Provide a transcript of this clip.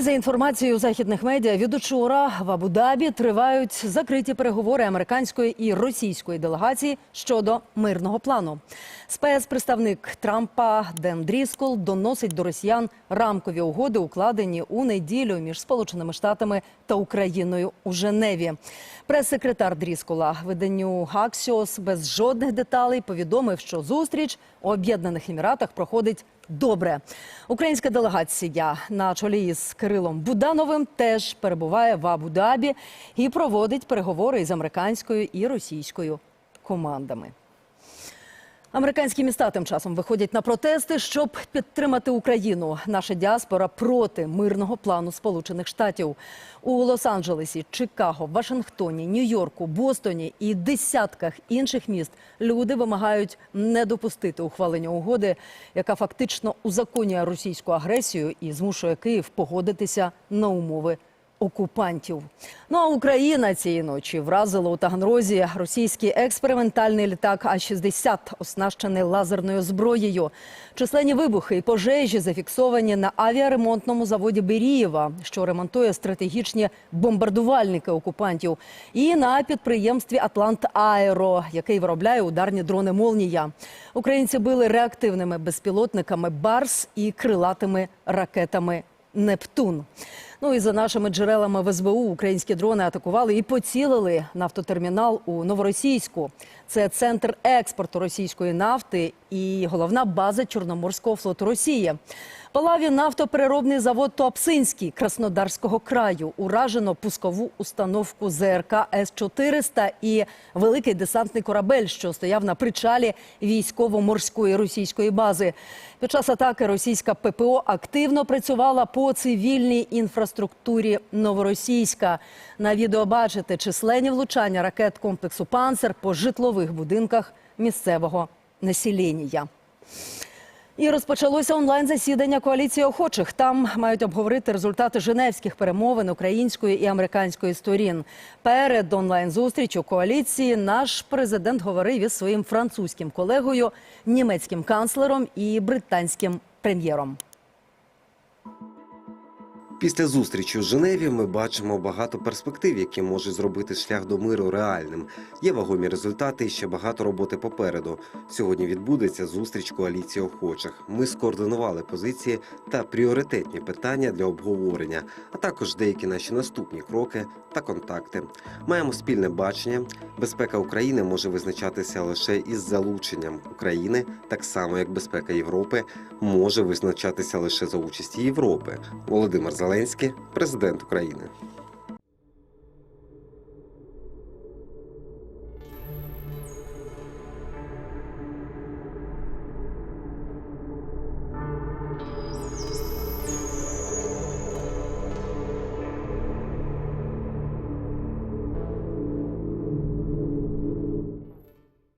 За інформацією західних медіа, від учора в Абу-Дабі тривають закриті переговори американської і російської делегації щодо мирного плану. Спецпредставник Трампа Ден Дріскол доносить до росіян рамкові угоди, укладені у неділю між Сполученими Штатами та Україною у Женеві. Прес-секретар Дріскола виданню Axios без жодних деталей повідомив, що зустріч у Об'єднаних Еміратах проходить добре. Українська делегація на чолі із Кирилом Будановим теж перебуває в Абу-Дабі і проводить переговори із американською і російською командами. Американські міста тим часом виходять на протести, щоб підтримати Україну. Наша діаспора проти мирного плану Сполучених Штатів у Лос-Анджелесі, Чикаго, Вашингтоні, Нью-Йорку, Бостоні і десятках інших міст люди вимагають не допустити ухвалення угоди, яка фактично узаконює російську агресію і змушує Київ погодитися на умови окупантів. Ну а Україна цієї ночі вразила у Таганрозі російський експериментальний літак А-60, оснащений лазерною зброєю. Численні вибухи і пожежі зафіксовані на авіаремонтному заводі Берієва, що ремонтує стратегічні бомбардувальники окупантів, і на підприємстві Атлант Аеро, який виробляє ударні дрони Молнія. Українці били реактивними безпілотниками Барс і крилатими ракетами Нептун. Ну і за нашими джерелами в СБУ українські дрони атакували і поцілили нафтотермінал у Новоросійську. Це центр експорту російської нафти і головна база Чорноморського флоту Росії. Палаві нафтопереробний завод Туапсинський Краснодарського краю уражено пускову установку ЗРК С-400 і великий десантний корабель, що стояв на причалі військово-морської російської бази. Під час атаки російська ППО активно працювала по цивільній інфраструктурі Новоросійська. На відео бачите численні влучання ракет комплексу «Панцер» по житлових будинках місцевого населення. І розпочалося онлайн-засідання коаліції охочих. Там мають обговорити результати женевських перемовин української і американської сторін. Перед онлайн-зустрічю коаліції наш президент говорив із своїм французьким колегою, німецьким канцлером і британським прем'єром. Після зустрічі у Женеві ми бачимо багато перспектив, які можуть зробити шлях до миру реальним. Є вагомі результати і ще багато роботи попереду. Сьогодні відбудеться зустріч коаліції охочих. Ми скоординували позиції та пріоритетні питання для обговорення, а також деякі наші наступні кроки та контакти. Маємо спільне бачення. Безпека України може визначатися лише із залученням України, так само як безпека Європи може визначатися лише за участі Європи. Володимир Зеленський, президент України.